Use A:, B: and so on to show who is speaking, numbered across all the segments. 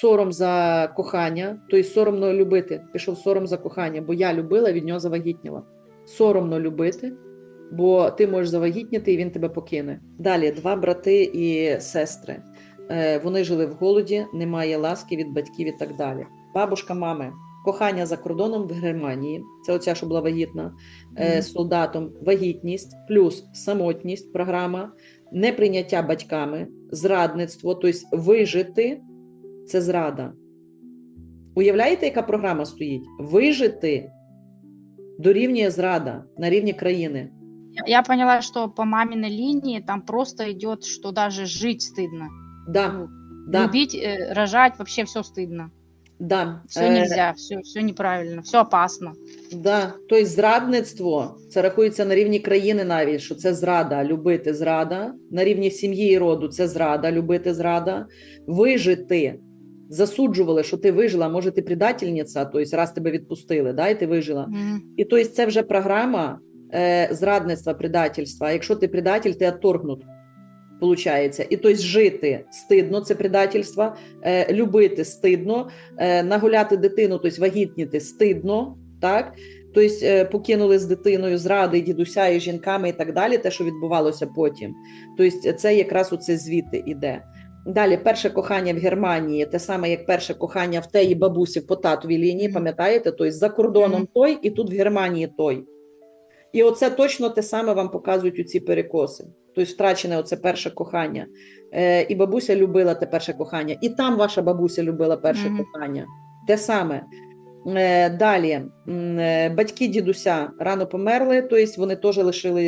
A: сором за кохання, тобто соромно любити. Пішов сором за кохання, бо я любила, від нього завагітніла. Соромно любити, бо ти можеш завагітніти і він тебе покине. Далі два брати і сестри. Е, Вони жили в голоді, немає ласки від батьків і так далі. Бабушка мами. Кохання за кордоном в Германії, це оця, що була вагітна
B: Мгм.
A: солдатом, вагітність, плюс самотність, програма, неприйняття батьками, зрадництво, тобто вижити це зрада. Уявляєте, яка програма стоїть? Вижити дорівнює зрада на рівні країни.
B: Я- Я поняла, что по маминой линии там просто идет, что даже жить стыдно.
A: Да,
B: Ну,
A: да,
B: Любить, э, рожать, вообще все стыдно.
A: да.
B: Все
A: Е,
B: нельзя, все, все неправильно, все опасно.
A: Да, тобто зрадництво це рахується на рівні країни навіть, що це зрада, любити зрада, на рівні сім'ї і роду це зрада, любити зрада, вижити. Засуджували, що ти вижила, може, ти предательниця, тобто раз тебе відпустили, да, і ти вижила.
B: Мгм.
A: І тобто це вже програма е, зрадництва, предательства. Якщо ти предатель, ти отторгнут. Получається, і тобто жити стидно, це предательство, е, любити стидно, е, нагуляти дитину, тобто вагітніти стидно, так? Тобто е, покинули з дитиною зради дідуся і жінками і так далі, те, що відбувалося потім. Тобто це якраз оце звідти іде. Далі, перше кохання в Германії, те саме, як перше кохання в теї бабусі по татовій лінії, пам'ятаєте? Тобто за кордоном той, і тут в Германії той. І оце точно те саме вам показують у ці перекоси. Тобто втрачене оце перше кохання. Е, і бабуся любила те перше кохання, і там ваша бабуся любила перше
B: Мгм.
A: кохання. Те саме. Е, далі, е, батьки дідуся рано померли, тобто вони теж лишили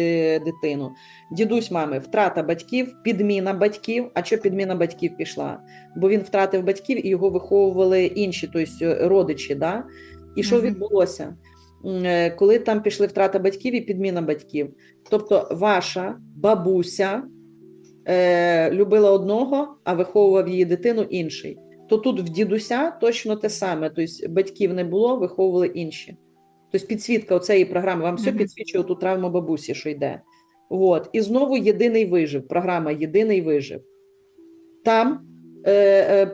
A: дитину. Дідусь мами, втрата батьків, підміна батьків. А що підміна батьків пішла? Бо він втратив батьків і його виховували інші, тобто родичі. Да? І що відбулося? Е, Коли там пішли втрата батьків і підміна батьків. Тобто, ваша бабуся е, любила одного, а виховував її дитину інший. То тут в дідуся точно те саме. Тобто батьків не було, виховували інші. Тобто підсвітка оцеї програми вам все підсвічує ту травму бабусі, що йде. От. І знову єдиний вижив. Програма Єдиний вижив. Там е,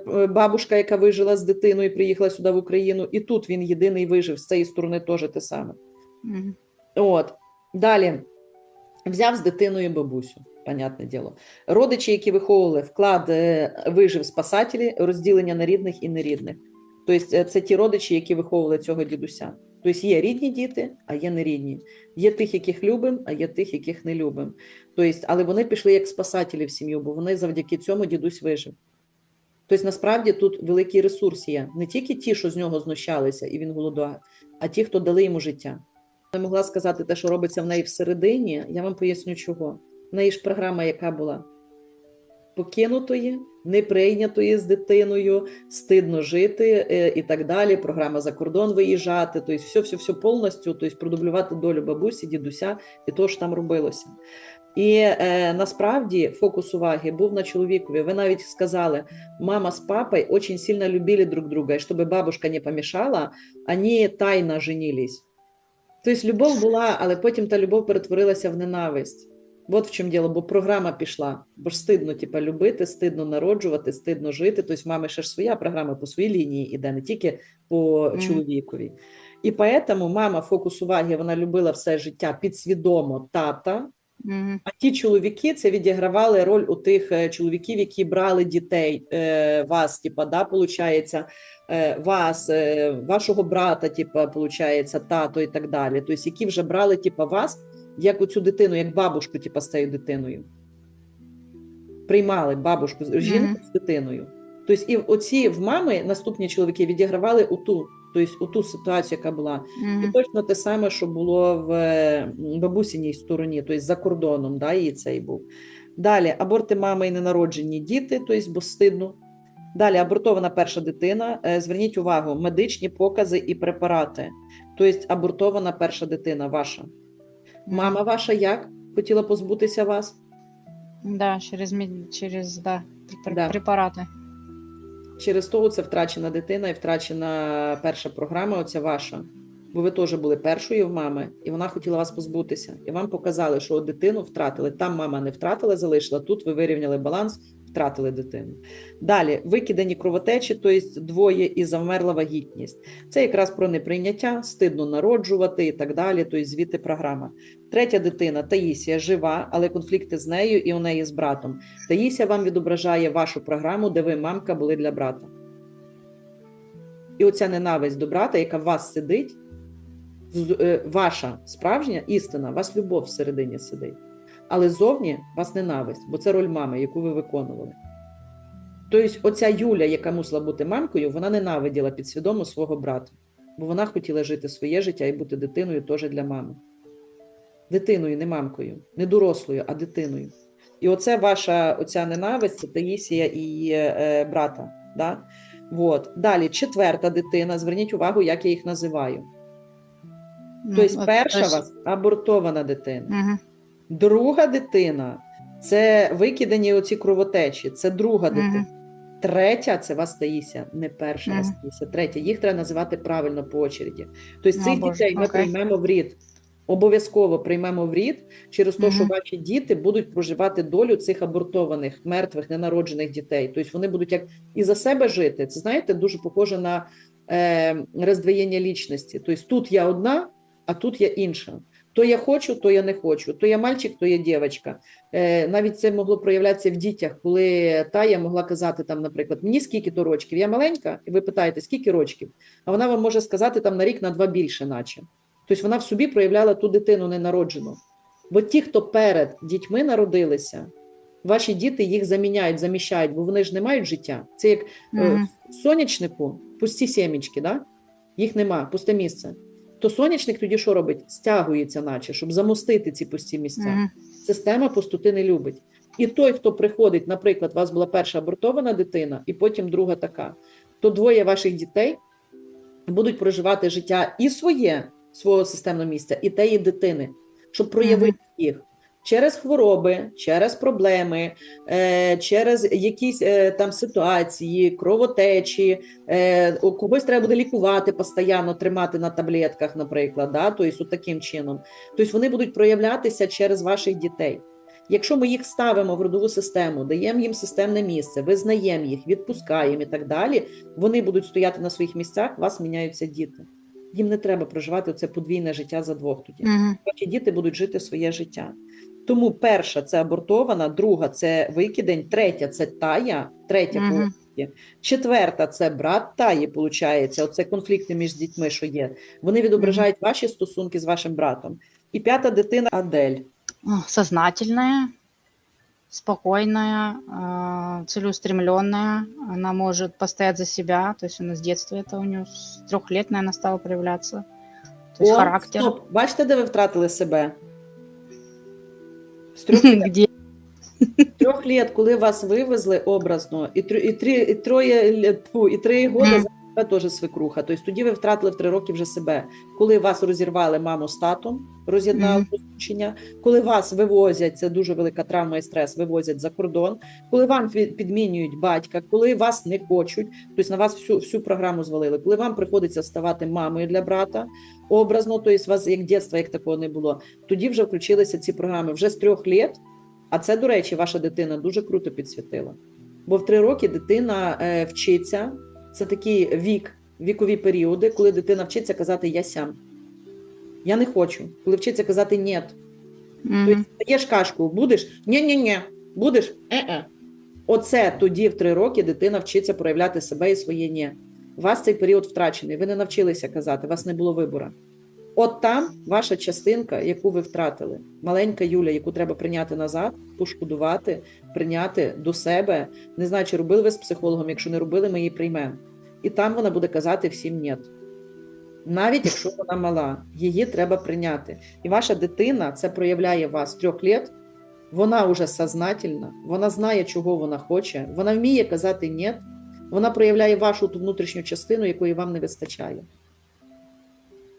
A: е, бабушка, яка вижила з дитиною, і приїхала сюди в Україну, і тут він єдиний вижив. З цієї сторони теж те саме.
B: Мгм.
A: От. Далі взяв з дитиною бабусю, понятне діло. Родичі, які виховували, вклад е, вижив спасателі, розділення на рідних і нерідних. Тобто, це ті родичі, які виховували цього дідуся. Тобто є рідні діти, а є нерідні. Є тих, яких любимо, а є тих, яких не любимо. Тобто, але вони пішли як спасателі в сім'ю, бо вони завдяки цьому дідусь вижив. Тобто, насправді тут великий ресурс є. Не тільки ті, що з нього знущалися, і він голодував, а ті, хто дали йому життя. Не могла сказати те, що робиться в неї всередині. Я вам поясню, чого. В неї ж програма, яка була покинутої, неприйнятої з дитиною, стидно жити е, і так далі. Програма за кордон виїжджати, тобто все, все, все повністю, тобто продублювати долю бабусі, дідуся і того що там робилося. І е, насправді фокус уваги був на чоловікові. Ви навіть сказали, мама з папой очень сильно любили друг друга, і щоб бабушка не помішала, вони тайно женились. Тобто любов була, але потім та любов перетворилася в ненависть. От в чому діло, бо програма пішла. Бо ж стидно, типа, любити, стидно народжувати, стидно жити. Тобто, мами ще ж своя програма по своїй лінії іде, не тільки по
B: Мгм.
A: чоловікові. І поэтому мама фокус уваги вона любила все життя підсвідомо тата.
B: Мгм.
A: А ті чоловіки це відігравали роль у тих е, чоловіків, які брали дітей е, вас, типа, да, получається, е, вас, е, вашого брата, типа, получається, тато і так далі. Тобто, які вже брали, типа, вас, як оцю дитину, як бабушку, типа, з цією дитиною. Приймали бабушку, жінку
B: Мгм.
A: з дитиною. Тобто, і оці в мами наступні чоловіки відігравали у ту, тобто, у ту ситуацію, яка була. І точно те саме, що було в бабусіній стороні, тобто за кордоном, да, її цей був. Далі аборти мами і ненароджені діти, тобто, бо стидно. Далі абортована перша дитина. Е, Зверніть увагу, медичні покази і препарати. Тобто абортована перша дитина ваша. Мама ваша як хотіла позбутися вас?
B: Да, через, через да, пр-
A: Да.
B: препараты.
A: Через того це втрачена дитина і втрачена перша програма, оця ваша. Бо ви теж були першою в мами, і вона хотіла вас позбутися. І вам показали, що дитину втратили. Там мама не втратила, залишила. Тут ви вирівняли баланс, втратили дитину. Далі викидані кровотечі, тобто двоє і завмерла вагітність. Це якраз про неприйняття, стидно народжувати і так далі. Тобто звідти програма. Третя дитина Таїсія жива, але конфлікти з нею і у неї з братом. Таїсія вам відображає вашу програму, де ви мамка були для брата. І оця ненависть до брата, яка в вас сидить, е, ваша справжня істина, у вас любов всередині сидить. Але зовні вас ненависть, бо це роль мами, яку ви виконували. Тобто, оця Юля, яка мусила бути мамкою, вона ненавиділа підсвідомо свого брата, бо вона хотіла жити своє життя і бути дитиною теж для мами. Дитиною, не мамкою, не дорослою, а дитиною. І оце ваша оця ненависть, це Таїсія і її е, брата. Да? Вот. Далі, четверта дитина. Зверніть увагу, як я їх називаю.
B: Ну,
A: Тобто, перша у вас абортована дитина.
B: Мгм.
A: Друга дитина це викидані оці кровотечі, це друга дитина. Третя це вас Таїся, не перша
B: Мгм.
A: вас Таїся, третя. Їх треба називати правильно по очереді. Тобто
B: О,
A: цих
B: Боже,
A: дітей ми
B: окей.
A: приймемо в рід. Обов'язково приймемо в рід через те, що ваші діти будуть проживати долю цих абортованих, мертвих, ненароджених дітей. Тобто вони будуть як і за себе жити. Це знаєте, дуже похоже на е, роздвоєння лічності. Тобто тут я одна, а тут я інша. То я хочу, то я не хочу. То я мальчик, то я дівчинка. Е, навіть це могло проявлятися в дітях, коли Тая могла казати там, наприклад, мені скільки то рочків, я маленька, і ви питаєте, скільки рочків, а вона вам може сказати там на рік, на два більше, наче. Тобто вона в собі проявляла ту дитину ненароджену. Бо ті, хто перед дітьми народилися, ваші діти їх заміняють, заміщають, бо вони ж не мають життя. Це як в сонячнику пусті сімечки, да? їх нема, пусте місце. То сонячник тоді що робить? Стягується, наче, щоб замостити ці пусті місця.
B: Мгм.
A: Система пустоти не любить. І той, хто приходить, наприклад, у вас була перша абортована дитина, і потім друга така, то двоє ваших дітей будуть проживати життя і своє, свого системного місця, і теї дитини, щоб проявити їх. Через хвороби, через проблеми, е, через якісь е, там ситуації, кровотечі, е, когось треба буде лікувати постійно, тримати на таблетках, наприклад, да? тобто от таким чином. Тобто вони будуть проявлятися через ваших дітей. Якщо ми їх ставимо в родову систему, даємо їм системне місце, визнаємо їх, відпускаємо і так далі, вони будуть стояти на своїх місцях, у вас міняються діти. Їм не треба проживати це подвійне життя за двох тоді. Ваші діти будуть жити своє життя. Тому перша це абортована, друга це викидень, третя це тая, третя
B: Мгм.
A: по четверта це брат таї, виходить. Оце конфлікти між дітьми, що є. Вони відображають ваші стосунки з вашим братом. І п'ята дитина Адель.
B: Спокойная, э, целеустремленная. Она может постоять за себя. То есть она с детства это у нее с трех лет, наверное, стало проявляться. То есть
A: О,
B: характер.
A: Стоп. Бачите, де ви втратили себе? З трьох
B: Где?
A: трьох літ, коли вас вивезли образно, і, трьо- і, три, і троє і три года Себе теж свекруха. Тобто тоді ви втратили в три роки вже себе. Коли вас розірвали маму з татом, роз'єднали розлучення, коли вас вивозять, це дуже велика травма і стрес, вивозять за кордон, коли вам підмінюють батька, коли вас не хочуть, тобто на вас всю, всю програму звалили, коли вам приходиться ставати мамою для брата, образно, тобто вас як дитинства, як такого не було, тоді вже включилися ці програми вже з трьох літ. А це, до речі, ваша дитина дуже круто підсвітила. Бо в три роки дитина е, вчиться, це такий вік, вікові періоди, коли дитина вчиться казати я сям. Я не хочу. Коли вчиться казати ні.
B: Мгм.
A: Тобто даєш кашку, будеш? Ні-ні-ні. Будеш? Е-е. Оце тоді в три роки дитина вчиться проявляти себе і своє ні. У вас цей період втрачений. Ви не навчилися казати, у вас не було вибору. От там ваша частинка, яку ви втратили, маленька Юля, яку треба прийняти назад, пошкодувати, прийняти до себе. Не знаю, чи робили ви з психологом, якщо не робили, ми її приймемо. І там вона буде казати всім ні. Навіть якщо вона мала, її треба прийняти. І ваша дитина це проявляє вас трьох літ. Вона вже сознательна, вона знає, чого вона хоче, вона вміє казати ні, вона проявляє вашу ту внутрішню частину, якої вам не вистачає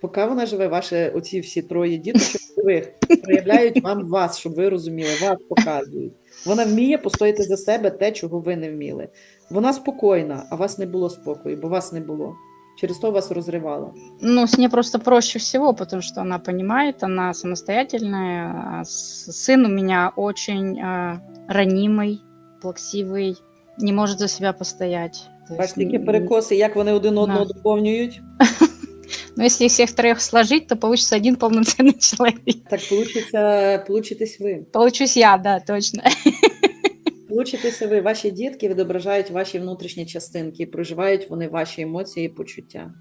A: Поки вона живе, ваші оці всі троє діточок живих проявляють вам вас, щоб ви розуміли, вас показують. Вона вміє постояти за себе те, чого ви не вміли. Вона спокійна, а вас не було спокою, бо вас не було. Через то вас розривало.
B: Ну, с ней просто проще всего, потому что она понимает, она самостоятельная. а с- Сын у меня очень э, ранимый, плаксивый, не может за себя постоять. То
A: Бачите,
B: есть,
A: такі
B: м,
A: перекоси, як вони один одного
B: Да.
A: доповнюють.
B: Но если всех трех сложить, то получится один полноценный человек.
A: Так получиться, получитесь ви.
B: Получусь я, да, точно.
A: Получитеся ви. Ваші дітки відображають ваші внутрішні частинки, проживають вони ваші емоції і почуття.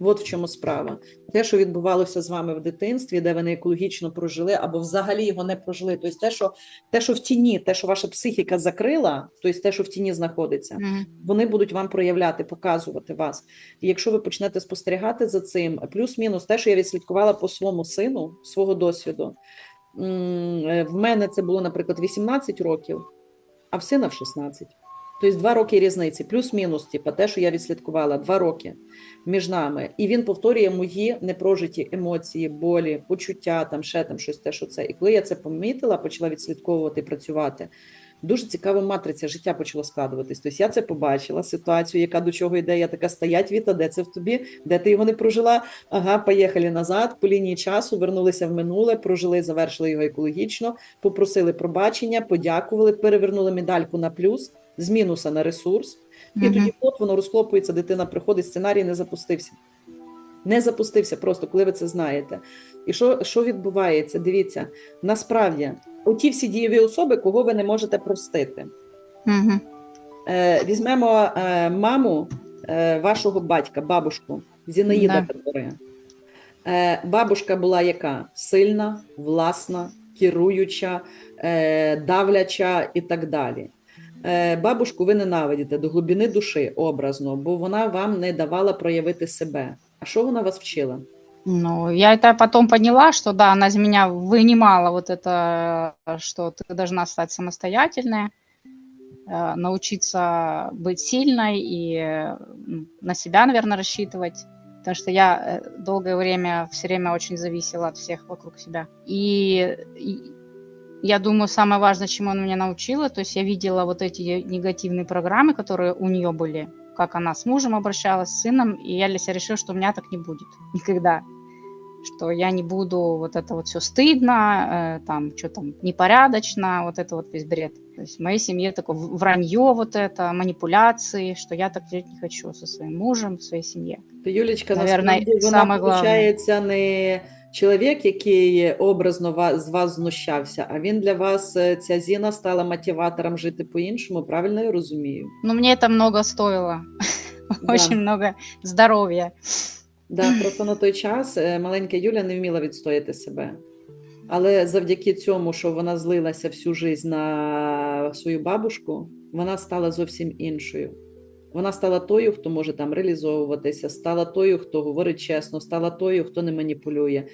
A: От в чому справа. Те, що відбувалося з вами в дитинстві, де ви не екологічно прожили, або взагалі його не прожили. Тобто те, що, те, що в тіні, те, що ваша психіка закрила, тобто те, що в тіні знаходиться, вони будуть вам проявляти, показувати вас. І якщо ви почнете спостерігати за цим, плюс-мінус те, що я відслідкувала по своєму сину, свого досвіду, е, в мене це було, наприклад, 18 років, а в сина в 16. Тобто два роки різниці, плюс-мінус, типу, те, що я відслідкувала, два роки між нами. І він повторює мої непрожиті емоції, болі, почуття, там ще там щось те, що це. І коли я це помітила, почала відслідковувати працювати. Дуже цікава матриця життя почала складуватись. Тобто я це побачила, ситуацію, яка до чого йде. Я така стоять, Віта, де це в тобі? Де ти його не прожила? Ага, поїхали назад по лінії часу, вернулися в минуле, прожили, завершили його екологічно, попросили пробачення, подякували, перевернули медальку на плюс, з мінуса на ресурс. І тоді от воно розхлопується, дитина приходить, сценарій не запустився. Не запустився просто, коли ви це знаєте. І що, що відбувається? Дивіться, насправді, оті всі дієві особи, кого ви не можете простити. Е, візьмемо е, маму е, вашого батька, бабушку Зінаїда
B: Да.
A: Петория. Е, бабушка була яка? Сильна, власна, керуюча, е, давляча і так далі. Бабушку ви ненавидите до глибини душі образно, бо вона вам не давала проявити себе. А що вона вас вчила?
B: Ну, я это потом поняла, что да, она из меня вынимала вот это, что ты должна стать самостоятельной, э, научиться быть сильной и м, на себя, наверное, рассчитывать. Потому что я э, долгое время, все время очень зависела от всех вокруг себя. И, и я думаю, самое важное, чему она меня научила, то есть я видела вот эти негативные программы, которые у нее были, как она с мужем обращалась, с сыном, и я для себя решила, что у меня так не будет никогда что я не буду вот это вот все стыдно, э, там что там непорядочно, вот это вот весь бред. То есть в моей семье такое вранье вот это, манипуляции, что я так жить не хочу со своим мужем, своей семье.
A: То Юлічка,
B: Наверно,
A: насправді вона
B: саме головне.
A: виходить не чоловік, який образно з вас знущався, а він для вас, е, ця Зіна, стала мотиватором жити по-іншому. Правильно я розумію?
B: Но мне это много стоило,
A: Да.
B: очень много здоровья.
A: Да, просто на той час е, маленька Юля не вміла відстояти себе. Але завдяки цьому, що вона злилася всю життя на свою бабушку, вона стала зовсім іншою. Вона стала тою, хто може там реалізовуватися, стала тою, хто говорить чесно, стала тою, хто не маніпулює.